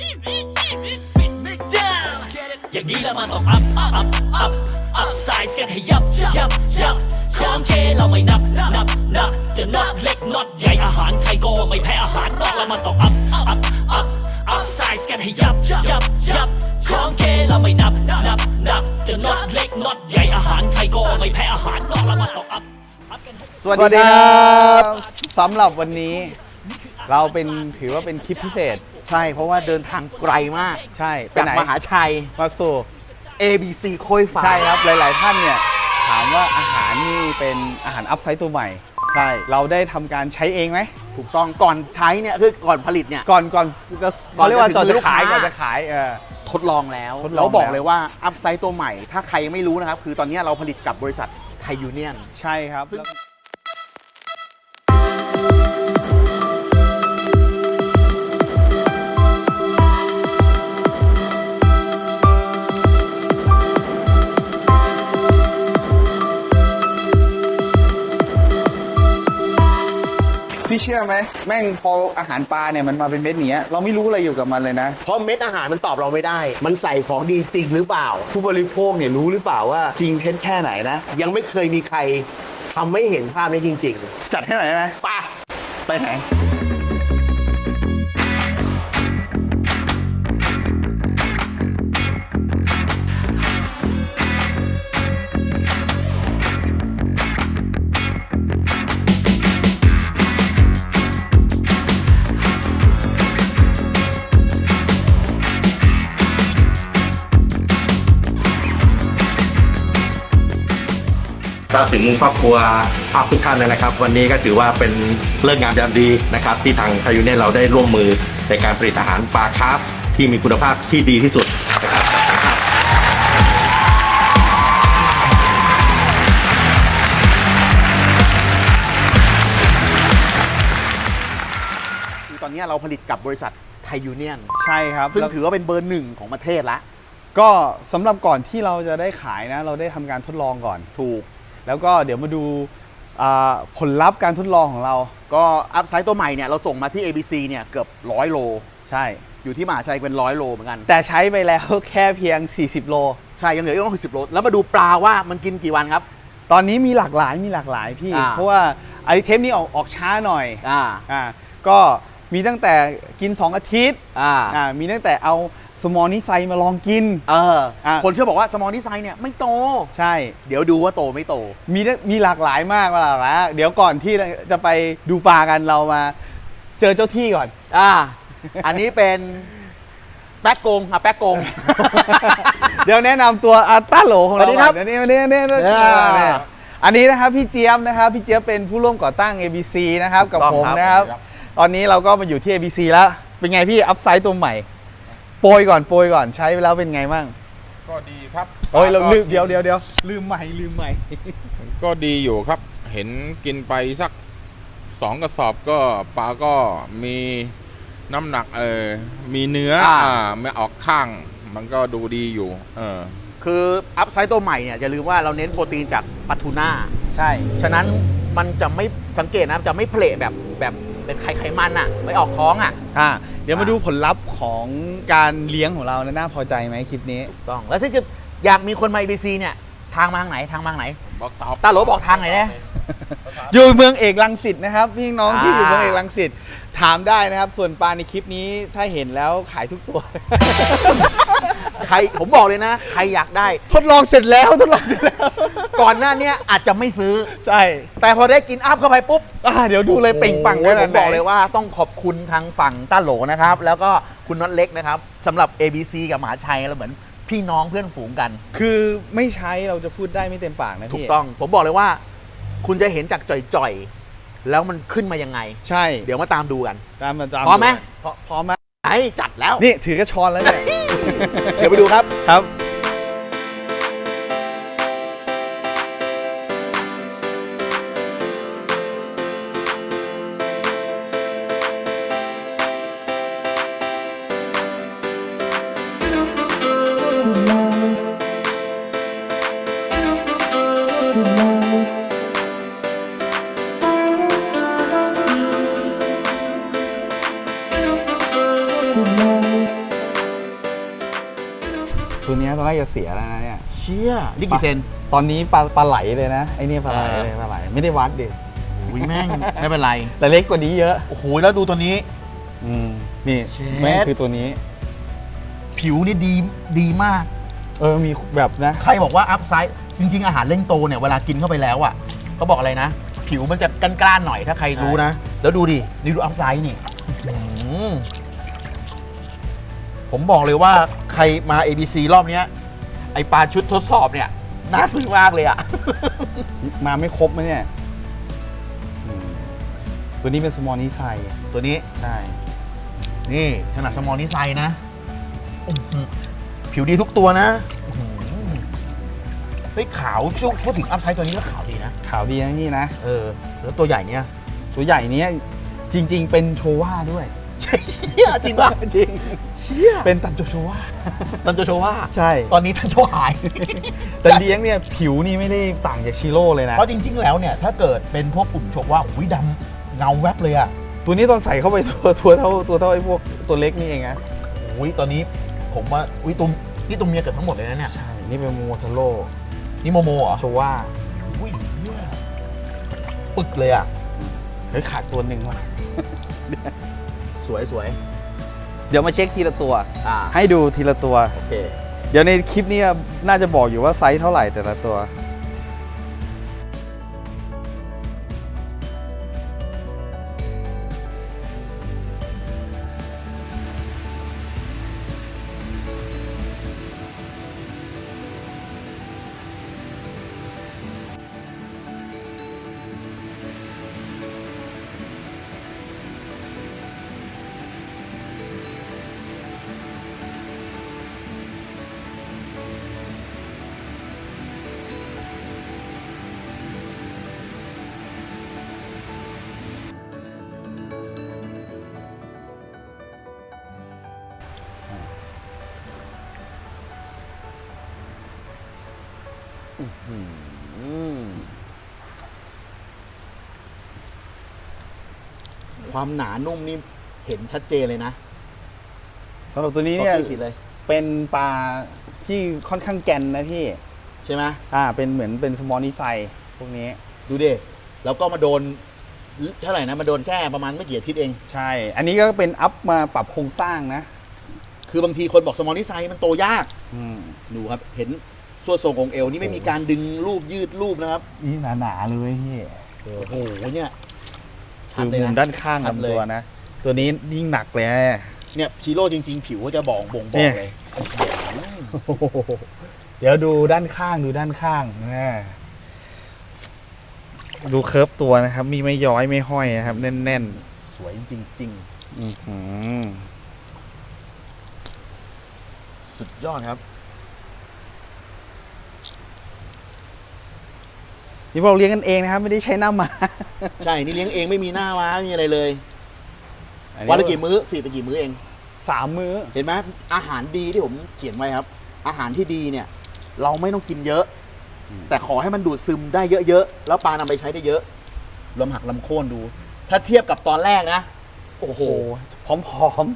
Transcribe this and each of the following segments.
ฟิตไม่ได้อย่างนี้ล้วมันต้อง up up up up size กันให้ยับยับยับของเคเราไม่นับนับนับจะน็อตเล็กน็อตใหญ่อาหารไทยก็ไม่แพ้อาหารนอกล้วมันต้อง up up up up size กันให้ยับยับยับของเคเราไม่นับนับนับจะน็อตเล็กน็อตใหญ่อาหารไทยก็ไม่แพ้อาหารนอกล้วมันต้อง up up กันให้สวัสดีครับสำหรับวันนี้ เราเป็นถือว่าเป็นคลิปพิเศษ ใช่เพราะว่าเดินทางไกลมากใช่ไปจากไหนมหาชัย มาสู่ ABC โคยฟ้าใช่ครับหลาย ๆ ท่านเนี่ยถามว่าอาหารนี่เป็นอาหารอัพไซต์ตัวใหม่ ใช่เราได้ทำการใช้เองไหม ถูกต้องก่อนใช้เนี่ยคือก่อนผลิตเนี่ย ก่อนก่อนจะก่อนเขาเรียกว่าจะก่อนถึงมือจะขายลูกค้า ก่อนจะขายเออ ทดลองแล้วทดลองแล้วบอกแล้ว เลยว่าอัพไซต์ตัวใหม่ ถ้าใครยังไม่รู้นะครับ คือตอนนี้เราผลิตกับบริษัทไทยยูเนียน ใช่ครับซึ่ง แล้ว เชื่อไหมแม่งพออาหารปลาเนี่ยมันมาเป็นเม็ดเนี้ยเราไม่รู้อะไรอยู่กับมันเลยนะ เพราะเม็ดอาหารมันตอบเราไม่ได้ มันใส่ของดีจริงหรือเปล่า ผู้บริโภคเนี่ยรู้หรือเปล่าว่าจริงเท็จแค่ไหนนะ ยังไม่เคยมีใครทำไม่เห็นภาพนี้จริงจัดให้หน่อยได้ไหมๆป่ะ ไปไหน ถึงครอบครัวภาพทุกท่านเลยนะครับ วันนี้ก็ถือว่าเป็นเรื่องงามยามดีนะครับ ที่ทางไทยูเนียนเราได้ร่วมมือในการผลิตอาหารปลาคาร์ฟที่มีคุณภาพที่ดีที่สุดนะครับคือตอนนี้เราผลิตกับบริษัทไทยยูเนียนใช่ครับซึ่งแล้วถือว่าเป็นเบอร์หนึ่งของประเทศละก็สำหรับก่อนที่เราจะได้ขายนะ เราได้ทำการทดลองก่อนถูก แล้วก็เดี๋ยวมาดูอ่าผลลัพธ์การทดลองของเรา ก็อัพไซต์ตัวใหม่เนี่ยเราส่งมาที่ ABC เนี่ยเกือบร้อยโล ใช่ อยู่ที่มหาชัยเป็นร้อยโลเหมือนกัน แต่ใช้ไปแล้วแค่เพียง 40 โล ใช่ ยังเหลืออีกต้องสิบโล แล้วมาดูปลาว่ามันกินกี่วันครับ ตอนนี้มีหลากหลายมีหลากหลายพี่อ่าเพราะว่าไอเทมนี้ออกออกช้าหน่อย อ่า อ่า ก็มีตั้งแต่กิน 2 อาทิตย์ อ่า อ่า มีตั้งแต่เอา สมอนิไซมาลองกิน เออ อะ คนเชื่อบอกว่าสมอลนิไซเนี่ยไม่โต ใช่ เดี๋ยวดูว่าโตไม่โต มีได้มีหลากหลายมากหลากหลายเดี๋ยวก่อนที่จะไปดูปลากันเรามา เจอเจ้าที่ก่อน อ่า อันนี้เป็นแป๊กโกงอะแป๊กโกง เดี๋ยวแนะนำตัวอาต้าโหลของเราสวัสดีครับก่อนเดี๋ยวนี้นี่นี่นี่อ่านี่อันนี้นะครับพี่เจี๊ยบนะครับพี่เจี๊ยบเป็นผู้ร่วมก่อตั้ง ABC นะครับกับถูกต้องผมครับนะครับ ตอนนี้เราก็มาอยู่ที่ ABC แล้ว เป็นไงพี่อัพไซต์ตัวใหม่ โปรยก่อนโปรยก่อนใช้ไปแล้วเป็นไงบ้างก็ดีครับโอ้ยเราก็ลืมเดี๋ยวเดี๋ยวเดี๋ยวลืมใหม่ลืมใหม่ ก็ดีอยู่ครับ เห็นกินไปสักสองกระสอบก็ปลาก็มีน้ำหนักเออมีเนื้ออ่า อ่าไม่ออกข้าง มันก็ดูดีอยู่ เออ คืออัพไซต์ตัวใหม่เนี่ยอย่าลืมว่าเราเน้นโปรตีนจากปลาทูน่า ใช่ ฉะนั้นมันจะไม่สังเกตนะจะไม่เพลทแบบแบบ เป็นไขไขมันอะไม่ออกท้องอะ อ่าเดี๋ยวมาดูผลลัพธ์ของการเลี้ยงของเรานะน่าพอใจไหมคลิปนี้ต้องแล้วถ้าจะอยากมีคนมา ABC เนี่ยทางมาทางไหนทางมาทางไหน บอกตอบตาโหลบอกทางไหนอยนะ อยู่เมืองเอกลังสิตนะครับพี่น้องที่อ่าอยู่เมืองเอกลังสิตถามได้นะครับ ส่วนปลาในคลิปนี้ถ้าเห็นแล้วขายทุกตัว ใครผมบอกเลยนะ ใครอยากได้ ทดลองเสร็จแล้วทดลองเสร็จแล้วก่อนหน้าเนี้ยอาจจะไม่ซื้อ ใช่ แต่พอได้กินอัพเข้าไปปุ๊บอ่าเดี๋ยวดูเลยเปล่งปลั่งโอ้ขยนาผดมไหนบอกเลยว่าต้องขอบคุณทางฝั่งต้าโหลนะครับ แล้วก็คุณน็อตเล็กนะครับสำหรับ ABC กับมหาชัยเราเหมือนพี่น้องเพื่อนฝูงกัน คือไม่ใช้เราจะพูดได้ไม่เต็มปากนะพี่ถูกต้อง ผมบอกเลยว่า คุณจะเห็นจากจ่อยๆ แล้วมันขึ้นมายังไง ใช่เดี๋ยวมาตามดูกัน ตามมาตามพร้อมไหม พร้อมพร้อมไหมไอ้จัดแล้ว นี่ถือกระชอนแล้วเนี่ย เดี๋ยวไปดูครับ ครับ ตัวเนี้ยตอนแรกจะเสียแล้วนะเนี่ย เชี่ยนี่กี่เซนตอนนี้ปลาปลาไหลเลยนะไอ้เนี่ยปลาไหลเออเลยปลาไหลไม่ได้วัดดิอุ้ยแม่งไม่เป็นไรแต่เล็กกว่านี้เยอะโอ้โหแล้วดูตัวนี้ อืมนี่เช็ดแม่งคือตัวนี้ ผิวนี่ดีดีมาก เออมีแบบนะ ใครบอกว่าอัพไซด์จริง ๆ อาหารเร่งโตเนี่ยเวลากินเข้าไปแล้วอะเขาบอกอะไรนะ ผิวมันจะกล้านๆหน่อยถ้าใครรู้นะ แล้วดูดินี่ดูอัพไซด์นี่อื้อหือผมบอกเลยว่าใครมา ABC รอบเนี้ย ไอปลาชุดทดสอบเนี่ย น่าซื้อมากเลยอะมาไม่ครบไหมเนี่ยอืมตัวนี้เป็นสมอลนี่ไซตัวนี้ ใช่นี่ขนาดสมอลนี่ไซส์นะอื้อหือผิวดีทุกตัวนะอื้อหือเฮ้ยขาวช่วงพูดถึงอัพไซด์ตัวนี้ก็ขาวดีนะ ขาวดีนะนี่นะ เออ แล้วตัวใหญ่เนี่ย ตัวใหญ่เนี้ยจริง ๆ เป็นโชว่าด้วยเฮียจริงป่ะจริงเชี่ยเป็นตันโจโชว่าตันโจโชว่าใช่ ตอนนี้ตันโจหาย แต่เลี้ยงเนี่ยผิวนี่ไม่ได้ต่างจากชิโร่เลยนะ เพราะจริง ๆ แล้วเนี่ย ถ้าเกิดเป็นพวกกลุ่มโชว่าอุ้ยดำเงาแวบเลยอะตัวนี้ตอนใส่เข้าไปตัวตัวเท่าตัวเท่าไอ้พวกตัวเล็กนี่เองนะอุ้ยตอนนี้ผมว่าอุ้ยตุ้มนี่ตุ้มเมียเกือบทั้งหมดเลยนะเนี่ย ใช่ นี่เป็นโมโทโร่นี่โมโมเหรอโชว่าอุ้ยเหี้ยปึกเลยอะเฮ้ยขาดตัวหนึ่งว่ะ สวยสวย เดี๋ยวมาเช็คทีละตัว อ่าให้ดูทีละตัว โอเค เดี๋ยวในคลิปนี้น่าจะบอกอยู่ว่าไซส์เท่าไหร่แต่ละตัว ความหนานุ่มนี่เห็นชัดเจนเลยนะสำหรับตัวนี้เนี่ยขอพี่ฉีดเลย เป็นปลาที่ค่อนข้างแกนนะพี่ ใช่ไหมอ่า เป็นเหมือนเป็นสมอลนิไซพวกนี้ ดูดิแล้วก็มาโดนเท่าไหร่นะมาโดนแค่ประมาณไม่กี่อาทิตย์เอง ใช่ อันนี้ก็เป็นอัพมาปรับโครงสร้างนะ คือบางทีคนบอกสมอลนิไซมันโตยากอืมดูครับ เห็นส่วนทรงองค์เอวนี่ไม่มีการดึงรูปยืดรูปนะครับนี่หนาๆเลยพี่โอ้โหเนี่ยชัคืดอเลยมุมนะ ด้านข้างชัดเลยลำตัวนะ ตัวนี้ยิ่งหนักเลยนะ เนี่ยชีโร่จริง ๆ ผิวก็จะบอกบ่งบเนี่อกยเลยโอ้โหเดี๋ยวดูด้านข้างดูด้านข้างนะดูเคิร์ฟตัวนะครับ มีไม่ย้อยไม่ห้อยนะครับ แน่นสวยจริงๆอื้อหือๆ สุดยอดครับ นี่เราเลี้ยงกันเองนะครับ ไม่ได้ใช้หน้ามาใช่นี่เลี้ยงเองไม่มีหน้าม้าไม่มีอะไรเลยอัวันละกี่มื้อฟีดไปกี่มื้อเอง สามมื้อ เห็นไหมอาหารดีที่ผมเขียนไว้ครับ อาหารที่ดีเนี่ย เราไม่ต้องกินเยอะ แต่ขอให้มันดูดซึมได้เยอะๆแล้วปลานำไปใช้ได้เยอะลำหักลำโค่นดู ถ้าเทียบกับตอนแรกนะ โอ้โหโอ้โหพร้อม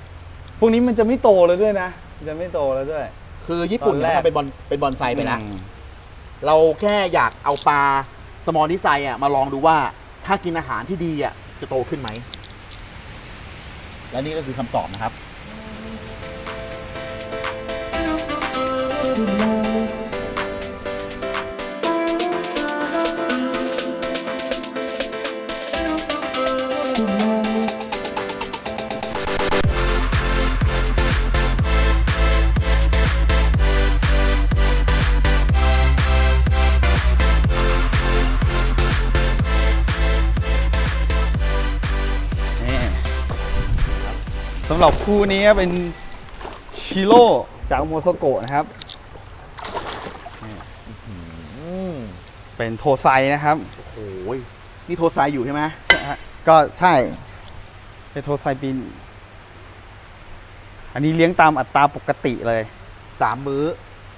ๆพวกนี้มันจะไม่โตแล้วด้วยนะมัน จะไม่โตแล้วด้วย คือญี่ปุ่นเนี่ยตอนแรกมันเป็นบอลเป็นบอลไซไปแล้ว อืมเราแค่อยากเอาปลาสมอลนิไซอะมาลองดูว่าถ้ากินอาหารที่ดีอะจะโตขึ้นไหม และนี่ก็คือคำตอบนะครับนี่ำหรับคู่นี้เป็นชิโร่จากโมโซโกะนะครับอืมเป็นโทไซนะครับโอ้ยนี่โทรไซอยู่ใช่ไหมก็ใช่ เป็นโทไซบินอันนี้เลี้ยงตามอัตราปกติเลยสามมื้อ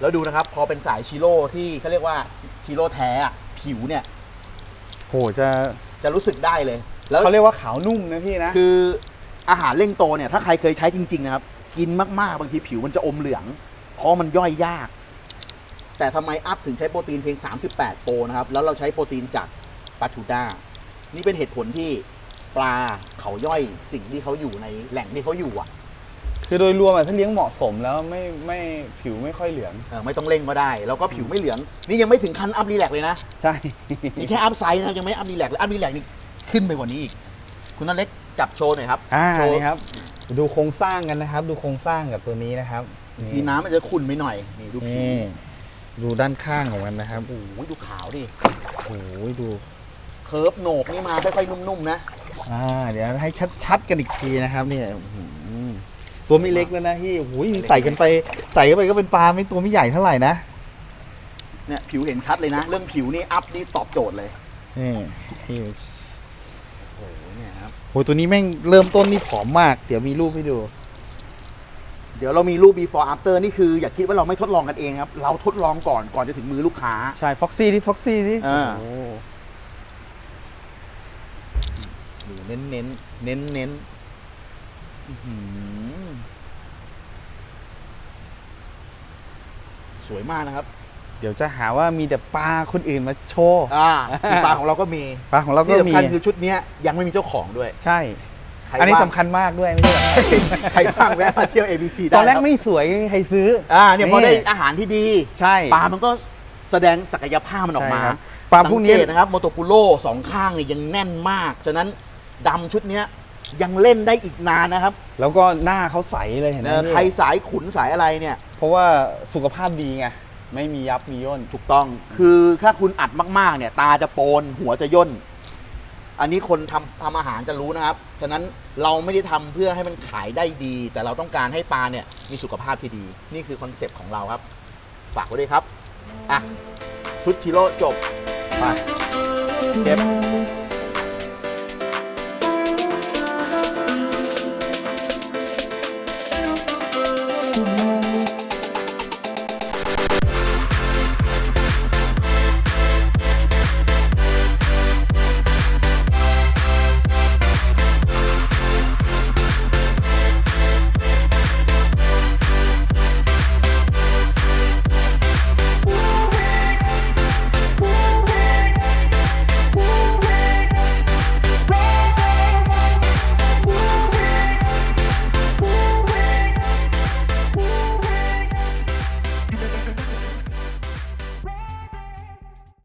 แล้วดูนะครับ พอเป็นสายชิโร่ที่เขาเรียกว่าชิโร่แท้อะผิวเนี่ยโหจะจะรู้สึกได้เลย แล้วเขาเรียกว่าขาวนุ่มนะพี่นะ คือ อาหารเร่งโตเนี่ยถ้าใครเคยใช้จริงๆนะครับ กินมากๆบางทีผิวมันจะอมเหลือง เพราะมันย่อยยาก แต่ทำไมอัพถึงใช้โปรตีนเพียง 38 โปรนะครับ แล้วเราใช้โปรตีนจากปลาทูด้า นี่เป็นเหตุผลที่ปลาเขาย่อยสิ่งที่เขาอยู่ในแหล่งที่เขาอยู่อะคือโดยรวมอะถ้าเลี้ยงเหมาะสมแล้วไม่ไม่ผิวไม่ค่อยเหลือง เออไม่ต้องเร่งก็ได้ แล้วก็ผิวไม่เหลือง นี่ยังไม่ถึงขั้นอัพรีแลกซ์เลยนะ ใช่ นี่แค่อัพไซส์นะครับยังไม่อัพรีแลกซ์เลยอัพรีแลกซ์นี่ขึ้นไปกว่านี้อีก คุณนันเล็กจับโชว์หน่อยครับอ่าโชว์นี่ครับ ดูโครงสร้างกันนะครับ ดูโครงสร้างกับตัวนี้นะครับทีน้ำมันจะขุ่นไปหน่อยนี่ดูผิวนี่ดูด้านข้างของมันนะครับโอ้ยดูขาวดิโอ้ยดูเคิร์ฟโหนกนี่มาค่อยๆนุ่มๆนะอ่าเดี๋ยวให้ชัดๆกันอีกทีนะครับเนี่ยอื้อหือตัวไม่เล็กแล้วนะที่โอ้ยใส่กันไปใส่กันไปก็เป็นปลาไม่ตัวไม่ใหญ่เท่าไหร่นะเนี่ยผิวเห็นชัดเลยนะ เรื่องผิวนี่อัพนี่ตอบโจทย์เลยนี่นี่โอ้โหเนี่ยครับโอ้ยตัวนี้แม่งเริ่มต้นนี่ผอมมาก เดี๋ยวมีรูปให้ดู เดี๋ยวเรามีรูป before after นี่คืออย่าคิดว่าเราไม่ทดลองกันเองครับ เราทดลองก่อนก่อนจะถึงมือลูกค้า ใช่ฟ็อกซี่ที่ฟ็อกซี่ที่อ่า โอ้ดูเน้นเน้นเน้นเน้นๆอื้อหือสวยมากนะครับ เดี๋ยวจะหาว่ามีแต่ปลาคนอื่นมาโชว์ อ่าคือปลาของเราก็มีปลาของเราก็ที่มี สำคัญคือชุดเนี้ยยังไม่มีเจ้าของด้วยใช่ ใครอันนี้ว่างสำคัญมากด้วยไม่ใช่เหรอใครบ้างแวะมาเที่ยว ABC ได้ตอนแรกคบไม่สวยไม่มีใครซื้ออ่าเนี่ยพอได้นี่อาหารที่ดี ใช่ ปลามันก็แสดงศักยภาพมันออกมาใช่ครับปลาพวกนี้ สังเตนะครับโมโตปุโร่สองข้างเนี่ยยังแน่นมาก ฉะนั้นดำชุดเนี้ยยังเล่นได้อีกนานนะครับแล้วก็หน้าเขาใสเลยเห็นไหมเอ่อพี่ใครสายขุนสายอะไรเนี่ย เพราะว่าสุขภาพดีไง ไม่มียับมีย่น ถูกต้องคือถ้าคุณอัดมากๆ เนี่ย ตาจะโปนหัวจะย่น อันนี้คนทำทำอาหารจะรู้นะครับ ฉะนั้นเราไม่ได้ทำเพื่อให้มันขายได้ดี แต่เราต้องการให้ปลาเนี่ยมีสุขภาพที่ดี นี่คือคอนเซปต์ของเราครับ ฝากไว้ด้วยครับ อะ ชุดชิโร่จบไปเก็บ